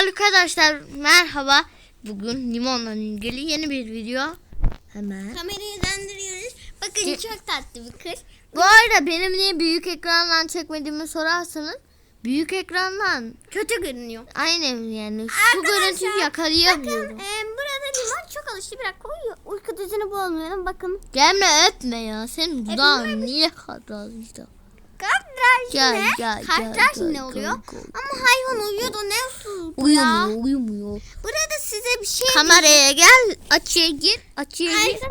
Arkadaşlar merhaba. Bugün limonla ilgili yeni bir video. Hemen. Kamerayı döndürüyoruz. Bakın Ge- çok tatlı bir kız. Bu arada benim niye büyük ekrandan çekmediğimi sorarsanız büyük ekrandan Kötü görünüyor. aynen yani şu görüntüyü yakalayamıyorum. Bakın e, burada limon çok alıştı. Bir dakika uyuyor. Uyku düzeni bozmayalım. Bakın. Gelme öpme ya. Senin dudağın niye kadar işte. Kadraj Gel, ne? gel, Kadraj gel, ne gel, oluyor? gel, gel. Ama hayvan uyuyordu. Ne ya? Uyumuyor uyumuyor. Burada size bir şey Kameraya gel açıya gir açıya gir. Arkadaşlar,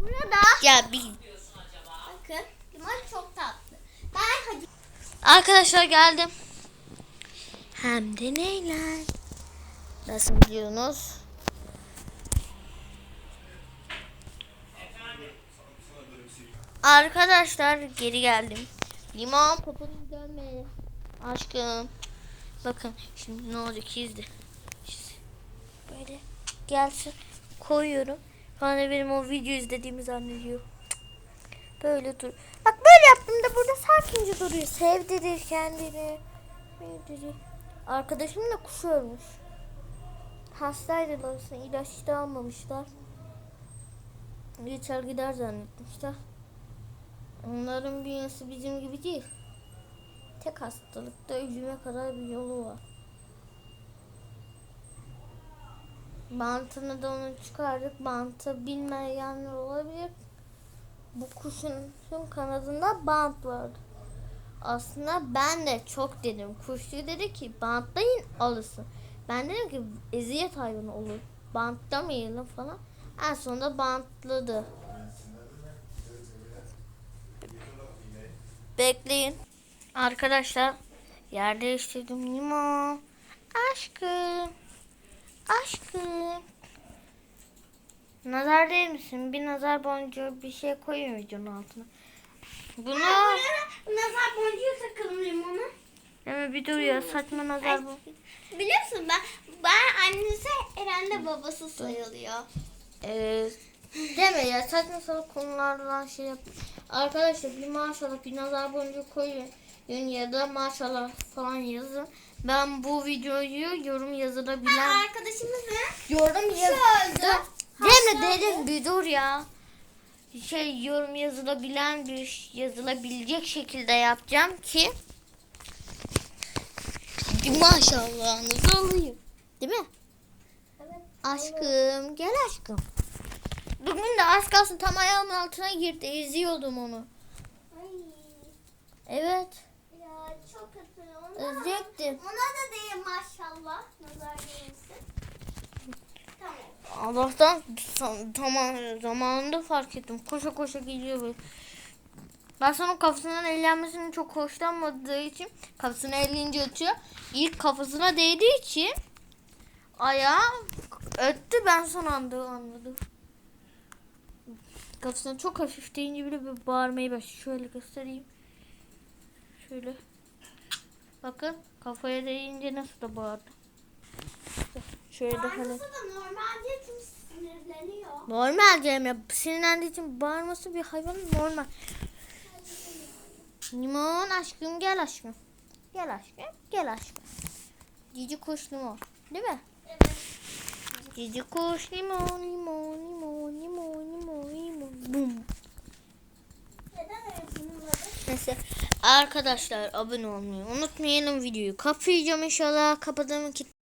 Burada. Gel bir. Bakın. Limon çok tatlı. Ben hadi. Arkadaşlar geldim. Hem de neyle? Nasıl biliyorsunuz? Arkadaşlar geri geldim. Limon poponu dönme. Aşkım. Bakın şimdi ne olacak izle. Böyle gelsin koyuyorum. Sonra benim o video izlediğimi zannediyor. Böyle dur. Bak böyle yaptığımda burada sakince duruyor. Sevdirir kendini. Sevdirir. Arkadaşım da kuş ölmüş. Hastaydılar aslında ilaç da almamışlar. Geçer gider zannetmişler. Onların bünyesi bizim gibi değil. Tek hastalıkta ölüme kadar bir yolu var. Bantını da onu çıkardık. Bantı bilmeyenler olabilir. Bu kuşun tüm kanadında bant vardı. Aslında ben de çok dedim. Kuşçu dedi ki bantlayın alırsın. Ben dedim ki eziyet hayvanı olur. Bantlamayalım falan. En sonunda bantladı. Bekleyin. Arkadaşlar yer değiştirdim. Limon. Aşkım. Aşkım. Nazar değil misin? Bir nazar boncuğu bir şey koyun videonun altına. Bunu Nazar boncuğu takalım limona. Deme bir dur ya saçma nazar bu. Biliyorsun ben ben annesi Eren de babası sayılıyor. Ee, deme ya saçma salak konulardan şey yap. Arkadaşlar bir maşallah bir nazar boncuğu koyun ya da maşallah falan yazın. Ben bu videoyu yorum yazılabilen Arkadaşımızı yorum öldü. yazdı. Cemre dedim bir dur ya. Şey yorum yazılabilen bir yazılabilecek şekilde yapacağım ki maşallahınızı alayım. Değil mi? Evet. Aşkım gel aşkım. Bugün de az kalsın tam ayağımın altına girdi. İzliyordum onu. Ay, Evet. ya çok kötü. Ona, ona da değil maşallah. Nazar değilsin. Tamam. Allah'tan tamam zamanında fark ettim. Koşa koşa geliyor böyle. Ben sonra kafasından ellenmesini çok hoşlanmadığı için kafasını elleyince ötüyor. İlk kafasına değdiği için ayağı öttü ben son anda anladım. Kafasına çok hafif değince bile bir bağırmayı başlıyor. Şöyle göstereyim. Şöyle. Bakın kafaya değince nasıl da bağırdı. Şöyle de hani. Normalde tüm sinirleniyor. Normal Cemre. Sinirlendiği için bağırması bir hayvanın normal. Limon aşkım gel aşkım. Gel aşkım. Gel aşkım. Cici kuş limon. Değil mi? Evet. Cici kuş limon limon Neyse arkadaşlar abone olmayı unutmayın videoyu kapayacağım inşallah. Kapadığım